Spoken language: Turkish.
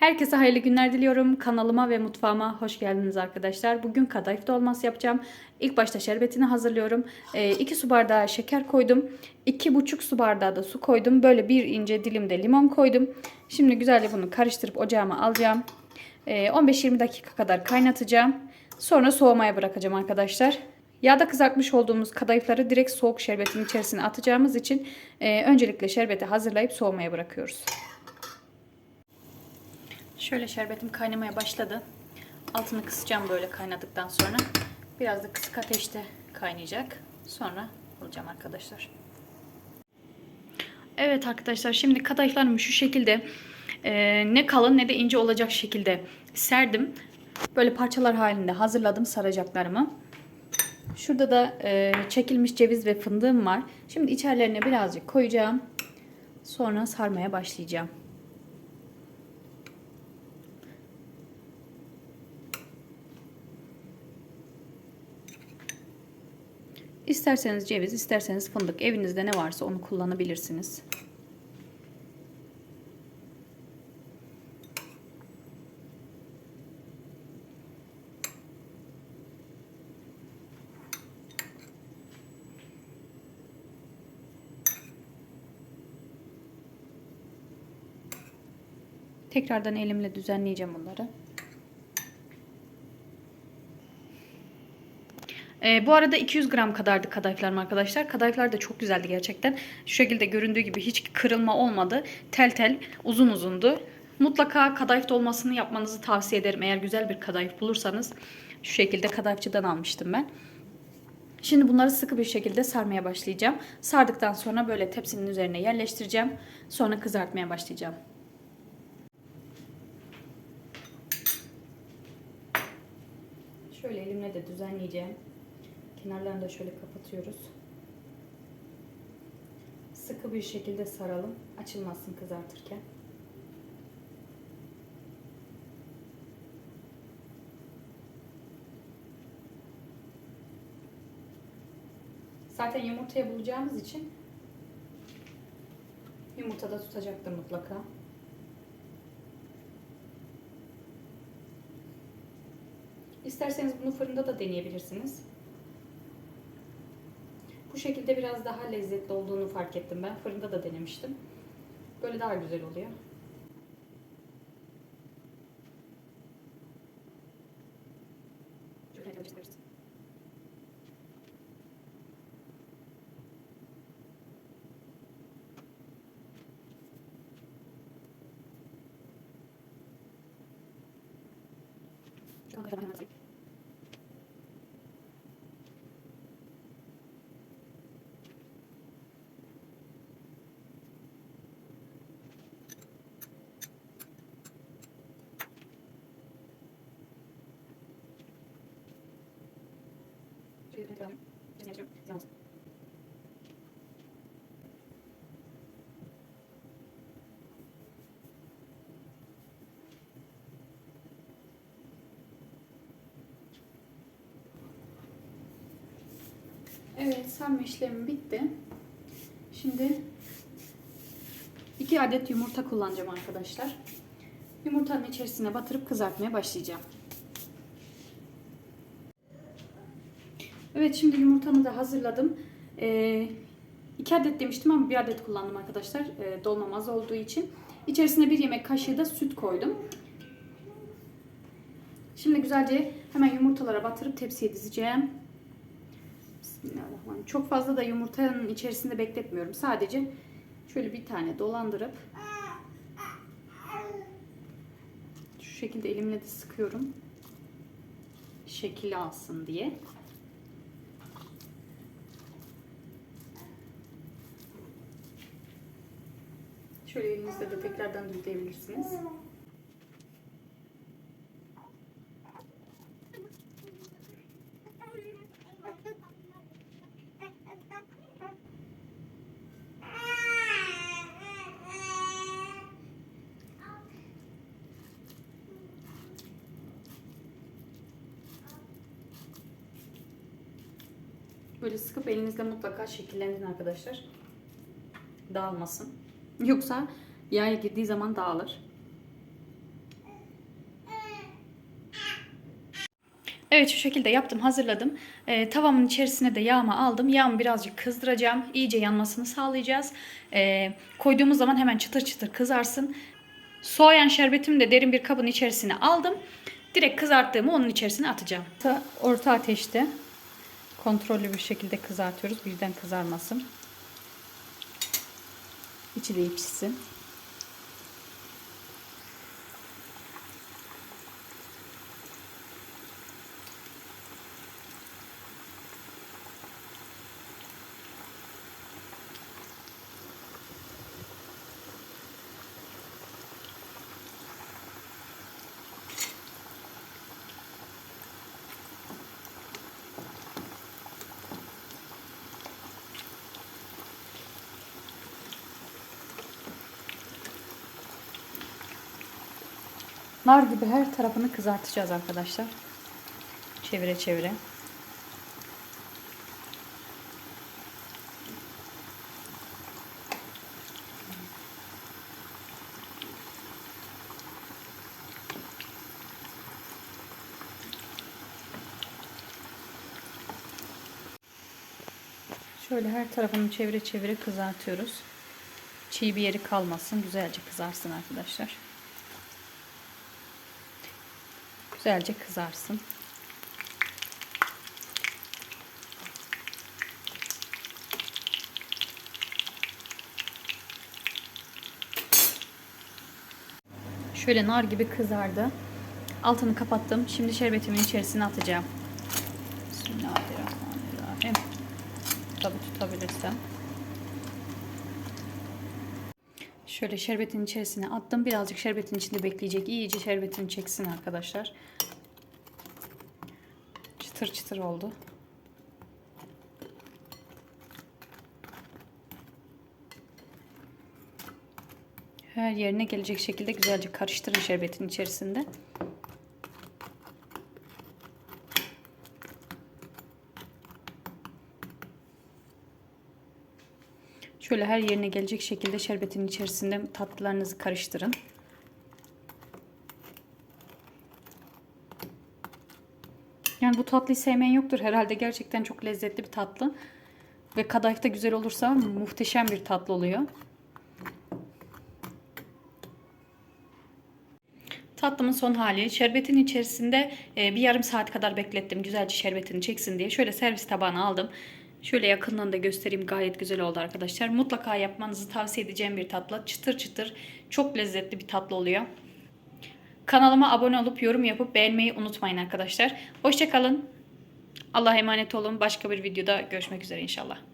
Herkese hayırlı günler diliyorum. Kanalıma ve mutfağıma hoş geldiniz arkadaşlar. Bugün kadayıf dolması yapacağım. İlk başta şerbetini hazırlıyorum. 2 su bardağı şeker koydum. 2,5 su bardağı da su koydum. Böyle bir ince dilimde limon koydum. Şimdi güzelce bunu karıştırıp ocağıma alacağım. Ee, 15-20 dakika kadar kaynatacağım. Sonra soğumaya bırakacağım arkadaşlar. Yağda kızartmış olduğumuz kadayıfları direkt soğuk şerbetin içerisine atacağımız için e, öncelikle şerbeti hazırlayıp soğumaya bırakıyoruz. Şöyle şerbetim kaynamaya başladı. Altını kısacağım böyle kaynadıktan sonra. Biraz da kısık ateşte kaynayacak. Sonra alacağım arkadaşlar. Evet arkadaşlar şimdi kadayıflarımı şu şekilde e, ne kalın ne de ince olacak şekilde serdim. Böyle parçalar halinde hazırladım saracaklarımı. Şurada da e, çekilmiş ceviz ve fındığım var. Şimdi içerilerine birazcık koyacağım. Sonra sarmaya başlayacağım. İsterseniz ceviz, isterseniz fındık. Evinizde ne varsa onu kullanabilirsiniz. Tekrardan elimle düzenleyeceğim bunları. Ee, bu arada 200 gram kadardı kadayıflarım arkadaşlar. Kadayıflar da çok güzeldi gerçekten. Şu şekilde göründüğü gibi hiç kırılma olmadı. Tel tel uzun uzundu. Mutlaka kadayıf dolmasını yapmanızı tavsiye ederim. Eğer güzel bir kadayıf bulursanız. Şu şekilde kadayıfçıdan almıştım ben. Şimdi bunları sıkı bir şekilde sarmaya başlayacağım. Sardıktan sonra böyle tepsinin üzerine yerleştireceğim. Sonra kızartmaya başlayacağım. Şöyle elimle de düzenleyeceğim. Kenarlarını da şöyle kapatıyoruz. Sıkı bir şekilde saralım. Açılmasın kızartırken. Zaten yumurtaya bulacağımız için yumurta da tutacaktır mutlaka. İsterseniz bunu fırında da deneyebilirsiniz. Şekilde biraz daha lezzetli olduğunu fark ettim ben. Fırında da denemiştim. Böyle daha güzel oluyor. Şöyle Evet, sarma işlemi bitti. Şimdi iki adet yumurta kullanacağım arkadaşlar. Yumurtanın içerisine batırıp kızartmaya başlayacağım. Evet şimdi yumurtamı da hazırladım. Ee, iki adet demiştim ama bir adet kullandım arkadaşlar. Ee, dolmam az olduğu için. İçerisine bir yemek kaşığı da süt koydum. Şimdi güzelce hemen yumurtalara batırıp tepsiye dizeceğim. Bismillahirrahmanirrahim. Çok fazla da yumurtanın içerisinde bekletmiyorum. Sadece şöyle bir tane dolandırıp şu şekilde elimle de sıkıyorum. Şekil alsın diye. Şöyle elinizle de tekrardan düzleyebilirsiniz. Böyle sıkıp elinizle mutlaka şekillendirin arkadaşlar. Dağılmasın. Yoksa yağ girdiği zaman dağılır. Evet şu şekilde yaptım hazırladım. E, tavamın içerisine de yağımı aldım. Yağımı birazcık kızdıracağım. İyice yanmasını sağlayacağız. E, koyduğumuz zaman hemen çıtır çıtır kızarsın. Soğuyan şerbetimi de derin bir kabın içerisine aldım. Direkt kızarttığımı onun içerisine atacağım. Orta ateşte kontrollü bir şekilde kızartıyoruz. Birden kızarmasın. İçi de Nar gibi her tarafını kızartacağız arkadaşlar. Çevire çevire. Şöyle her tarafını çevire çevire kızartıyoruz. Çiğ bir yeri kalmasın. Güzelce kızarsın arkadaşlar. Güzelce kızarsın. Şöyle nar gibi kızardı. Altını kapattım. Şimdi şerbetimin içerisine atacağım. Bismillahirrahmanirrahim. Tabi tutabilirsem. Şöyle şerbetin içerisine attım. Birazcık şerbetin içinde bekleyecek. İyice şerbetini çeksin arkadaşlar. Çıtır çıtır oldu. Her yerine gelecek şekilde güzelce karıştırın şerbetin içerisinde. Şöyle her yerine gelecek şekilde şerbetin içerisinde tatlılarınızı karıştırın. Yani bu tatlıyı sevmeyen yoktur herhalde. Gerçekten çok lezzetli bir tatlı. Ve kadayıf da güzel olursa muhteşem bir tatlı oluyor. Tatlımın son hali. Şerbetin içerisinde e, bir yarım saat kadar beklettim. Güzelce şerbetini çeksin diye. Şöyle servis tabağına aldım. Şöyle yakından da göstereyim. Gayet güzel oldu arkadaşlar. Mutlaka yapmanızı tavsiye edeceğim bir tatlı. Çıtır çıtır. Çok lezzetli bir tatlı oluyor. Kanalıma abone olup yorum yapıp beğenmeyi unutmayın arkadaşlar. Hoşçakalın. Allah'a emanet olun. Başka bir videoda görüşmek üzere inşallah.